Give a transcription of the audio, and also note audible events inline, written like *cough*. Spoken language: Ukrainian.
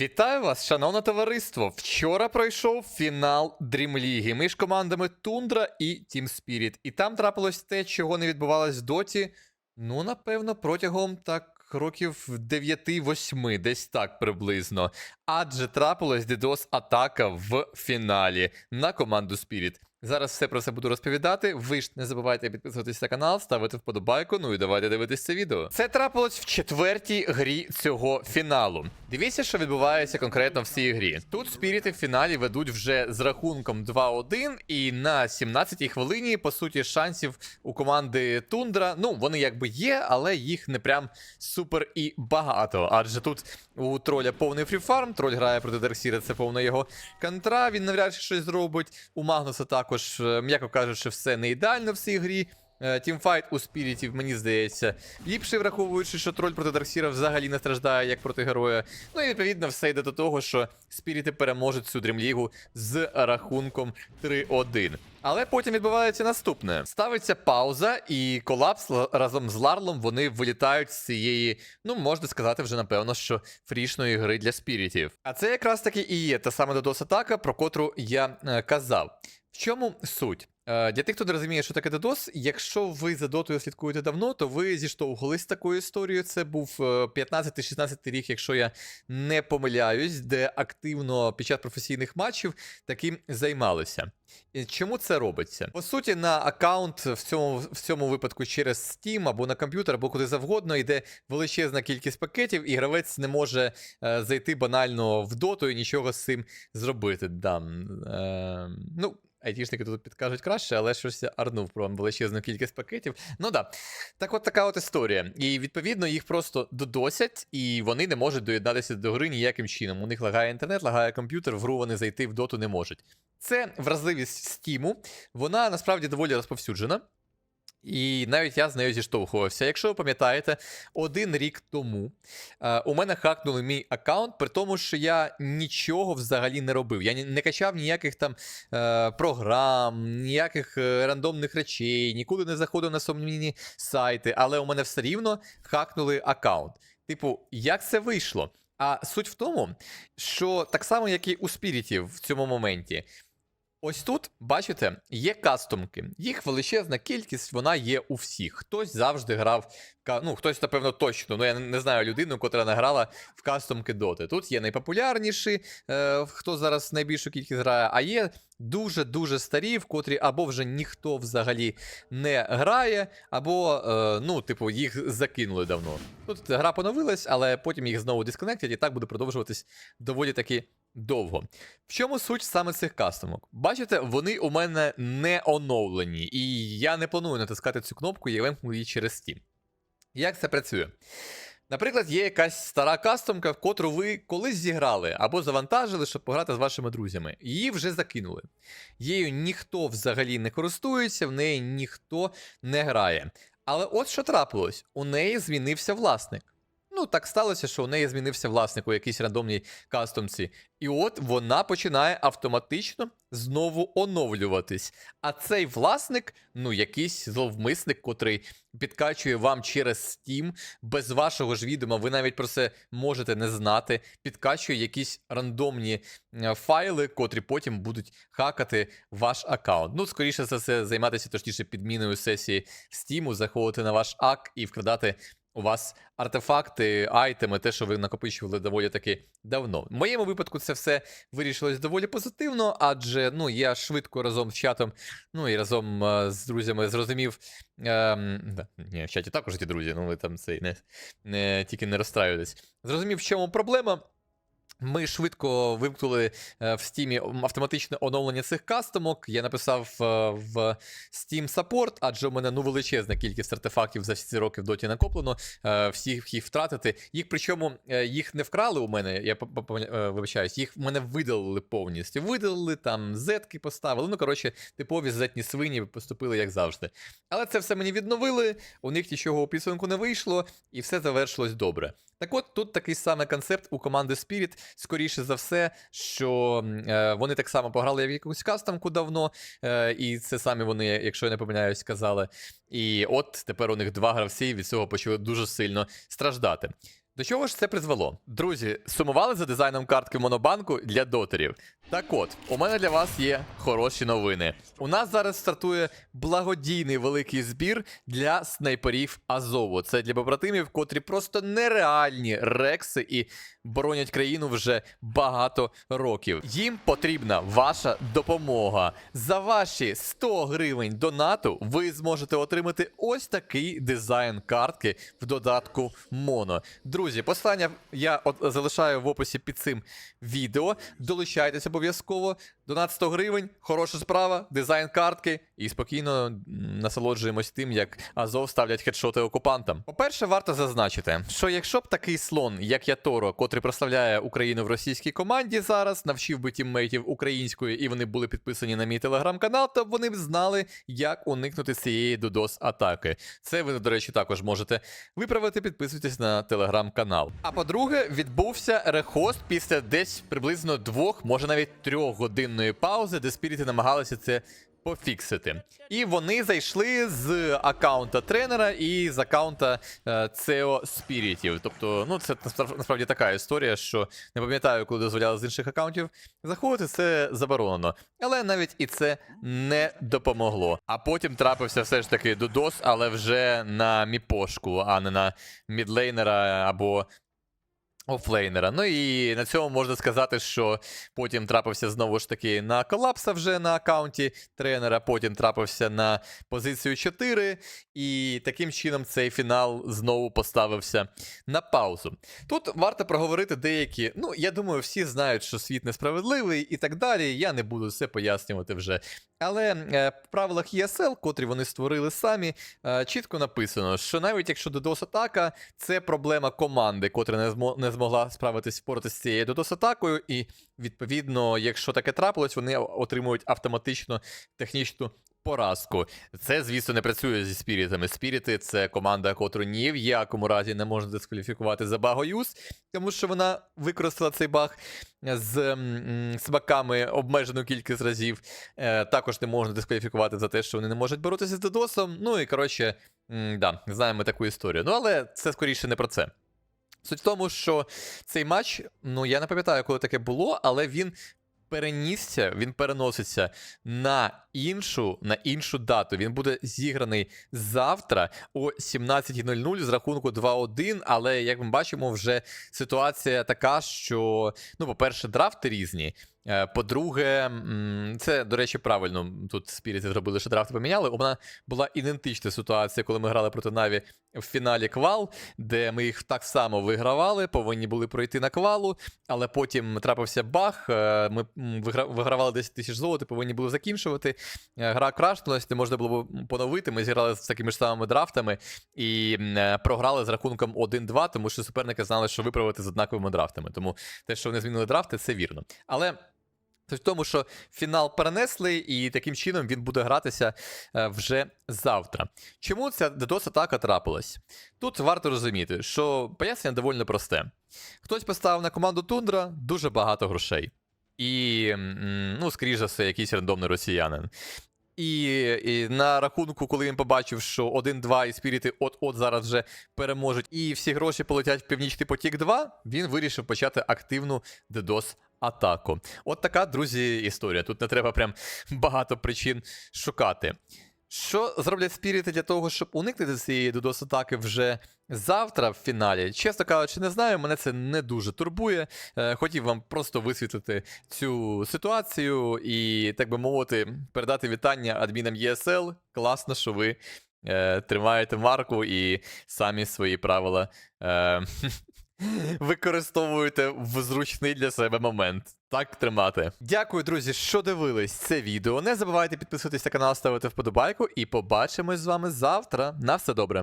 Вітаю вас, шановне товариство! Вчора пройшов фінал League між командами Тундра і Team Spirit. І там трапилось те, чого не відбувалось доті. Ну, напевно, протягом так років 9-8, десь так приблизно. Адже трапилась DDoS атака в фіналі на команду Spirit. Зараз все про це буду розповідати. Ви ж не забувайте підписуватися на канал, ставити вподобайку, ну і давайте дивитися це відео. Це трапилось в четвертій грі цього фіналу. Дивіться, що відбувається конкретно в цій грі. Тут спіріти в фіналі ведуть вже з рахунком 2-1, і на 17-й хвилині, по суті, шансів у команди Тундра. Ну, вони якби є, але їх не прям супер і багато. Адже тут у троля повний фріфарм, троль грає проти Дарксіра, це повна його контра. Він навряд чи щось зробить. У Магнуса також, е, м'яко кажучи, все не ідеально в цій грі. Е, Тімфайт у спірітів, мені здається, ліпший, враховуючи, що троль проти Дарксіра взагалі не страждає як проти героя. Ну і відповідно все йде до того, що спіріти переможуть цю дрімлігу з рахунком 3-1. Але потім відбувається наступне: ставиться пауза, і колапс разом з Ларлом вони вилітають з цієї, ну можна сказати, вже напевно, що фрішної гри для спірітів. А це якраз таки і є та сама додос атака, про котру я е, казав. Чому суть? Е, Для тих, хто не розуміє, що таке DDoS, якщо ви за дотою слідкуєте давно, то ви зіштовхувались з такою історією. Це був е, 15-16 рік, якщо я не помиляюсь, де активно під час професійних матчів таким займалися. Чому це робиться? По суті, на аккаунт в цьому, в цьому випадку через Steam або на комп'ютер, або куди завгодно йде величезна кількість пакетів, і гравець не може е, зайти банально в доту і нічого з цим зробити. Да. Е, ну, айтішники тут підкажуть краще, але щось арнув про величезну кількість пакетів. Ну да. Так от така от історія. І відповідно їх просто додосять, і вони не можуть доєднатися до гри ніяким чином. У них лагає інтернет, лагає комп'ютер, в гру вони зайти в доту не можуть. Це вразливість Стіму. Вона насправді доволі розповсюджена. І навіть я з нею зіштовхувався. Якщо ви пам'ятаєте, один рік тому е, у мене хакнули мій аккаунт, при тому, що я нічого взагалі не робив. Я не качав ніяких там е, програм, ніяких е, рандомних речей, нікуди не заходив на сумнівні сайти, але у мене все рівно хакнули аккаунт. Типу, як це вийшло? А суть в тому, що так само, як і у спірітів в цьому моменті. Ось тут, бачите, є кастомки. Їх величезна кількість, вона є у всіх. Хтось завжди грав, ну хтось, напевно, точно. Ну я не- не знаю людину, котра не грала в кастомки доти. Тут є найпопулярніші, е, хто зараз найбільшу кількість грає, а є дуже-дуже старі, в котрі або вже ніхто взагалі не грає, або, е, ну, типу, їх закинули давно. Тут гра поновилась, але потім їх знову дисконектять, і так буде продовжуватись доволі таки довго. В чому суть саме цих кастомок? Бачите, вони у мене не оновлені, і я не планую натискати цю кнопку, я вимкну її через Steam. Як це працює? Наприклад, є якась стара кастомка, в котру ви колись зіграли або завантажили, щоб пограти з вашими друзями. Її вже закинули. Її ніхто взагалі не користується, в неї ніхто не грає. Але от що трапилось: у неї змінився власник. Ну, так сталося, що у неї змінився власник у якійсь рандомній кастомці. І от вона починає автоматично знову оновлюватись. А цей власник, ну, якийсь зловмисник, котрий підкачує вам через Steam, без вашого ж відома, ви навіть про це можете не знати, підкачує якісь рандомні е, файли, котрі потім будуть хакати ваш аккаунт. Ну, скоріше за все, займатися точніше підміною сесії Steam, заходити на ваш ак і вкрадати у вас артефакти, айтеми, те, що ви накопичували доволі таки давно. В моєму випадку це все вирішилось доволі позитивно, адже ну, я швидко разом з чатом, ну і разом е, з друзями зрозумів. Ем, да, ні, в чаті також ті друзі, ну ви там цей не, не тільки не розстраюєтесь. Зрозумів, в чому проблема. Ми швидко вимкнули е, в Steam автоматичне оновлення цих кастомок. Я написав е, в Steam Support, адже у мене ну величезна кількість артефактів за всі ці роки в доті накоплено. е, Всіх їх втратити. Їх причому їх не вкрали у мене. Я вибачаюсь, їх в мене видалили повністю. Видалили там зетки поставили. Ну коротше, типові зетні свині поступили як завжди. Але це все мені відновили. У них нічого у підсумку не вийшло, і все завершилось добре. Так от тут такий самий концепт у команди Spirit. Скоріше за все, що е, вони так само пограли в якусь кастомку давно, е, і це самі вони, якщо я не помиляюсь, казали. І от тепер у них два гравці від цього почали дуже сильно страждати. До чого ж це призвело? Друзі, сумували за дизайном картки монобанку для дотерів. Так от, у мене для вас є хороші новини. У нас зараз стартує благодійний великий збір для снайперів Азову. Це для побратимів, котрі просто нереальні рекси і боронять країну вже багато років. Їм потрібна ваша допомога. За ваші 100 гривень донату ви зможете отримати ось такий дизайн картки в додатку Моно. Друзі, послання я залишаю в описі під цим відео. Долучайтесь обов'язково. Донат 100 гривень, хороша справа, дизайн картки, і спокійно насолоджуємось тим, як Азов ставлять хедшоти окупантам. По-перше, варто зазначити, що якщо б такий слон, як я Торо, котрий прославляє Україну в російській команді зараз, навчив би тіммейтів української, і вони були підписані на мій телеграм-канал, то вони б знали, як уникнути цієї ddos атаки. Це ви, до речі, також можете виправити, підписуйтесь на телеграм-канал. А по-друге, відбувся рехост після десь приблизно двох, може навіть трьохгодинної паузи, де спіріти намагалися це пофіксити. І вони зайшли з аккаунта тренера і з аккаунта е, CEO спірітів. Тобто, ну це насправді така історія, що не пам'ятаю, коли дозволяли з інших аккаунтів заходити, це заборонено. Але навіть і це не допомогло. А потім трапився все ж таки додос, але вже на міпошку, а не на мідлейнера або офлейнера. Ну і на цьому можна сказати, що потім трапився знову ж таки на колапса вже на аккаунті тренера, потім трапився на позицію 4, і таким чином цей фінал знову поставився на паузу. Тут варто проговорити деякі. Ну, я думаю, всі знають, що світ несправедливий і так далі. Я не буду все пояснювати вже. Але е, в правилах ESL, котрі вони створили самі, е, чітко написано, що навіть якщо DDoS атака це проблема команди, котра не, змо, не змогла справитись впоратися з цією DDoS атакою, і відповідно, якщо таке трапилось, вони отримують автоматично технічну. Поразку. Це, звісно, не працює зі спірітами. Спіріти це команда, котру ні в якому разі не можна дискваліфікувати за багоюз, тому що вона використала цей баг з м, смаками обмежену кількість разів. Е, також не можна дискваліфікувати за те, що вони не можуть боротися з додосом. Ну і коротше, да, знаємо таку історію. Ну, але це скоріше не про це. Суть в тому, що цей матч, ну я не пам'ятаю, коли таке було, але він перенісся, він переноситься на іншу, на іншу дату. Він буде зіграний завтра о 17.00 з рахунку 2-1. Але як ми бачимо, вже ситуація така, що, ну, по-перше, драфти різні. Е, По-друге, це, до речі, правильно. Тут спіріти зробили, що драфти поміняли. У мене була ідентична ситуація, коли ми грали проти Наві в фіналі квал, де ми їх так само вигравали, повинні були пройти на квалу, але потім трапився баг. е, Ми вигравали 10 тисяч золота, повинні були закінчувати. Е, Гра крашнулась, не можна було поновити. Ми зіграли з такими ж самими драфтами і програли з рахунком 1-2, тому що суперники знали, що виправити з однаковими драфтами. Тому те, що вони змінили драфти, це вірно. Але. В тому, що фінал перенесли, і таким чином він буде гратися е, вже завтра. Чому ця DDoS атака трапилась? Тут варто розуміти, що пояснення доволі просте. Хтось поставив на команду Тундра дуже багато грошей. І, ну, скоріш за все, якийсь рандомний росіянин. І, і на рахунку, коли він побачив, що 1-2 і спіріти от-от зараз вже переможуть, і всі гроші полетять в Північний потік 2, він вирішив почати активну DDoS атаку. От така, друзі, історія. Тут не треба прям багато причин шукати. Що зроблять спіріти для того, щоб уникнути цієї DDoS атаки вже завтра в фіналі? Чесно кажучи, не знаю, мене це не дуже турбує. Е, Хотів вам просто висвітлити цю ситуацію і, так би мовити, передати вітання адмінам ESL. Класно, що ви е, тримаєте марку і самі свої правила е, *laughs* використовуєте в зручний для себе момент. Так тримати. Дякую, друзі, що дивились це відео. Не забувайте підписуватися на канал, ставити вподобайку, і побачимось з вами завтра. На все добре.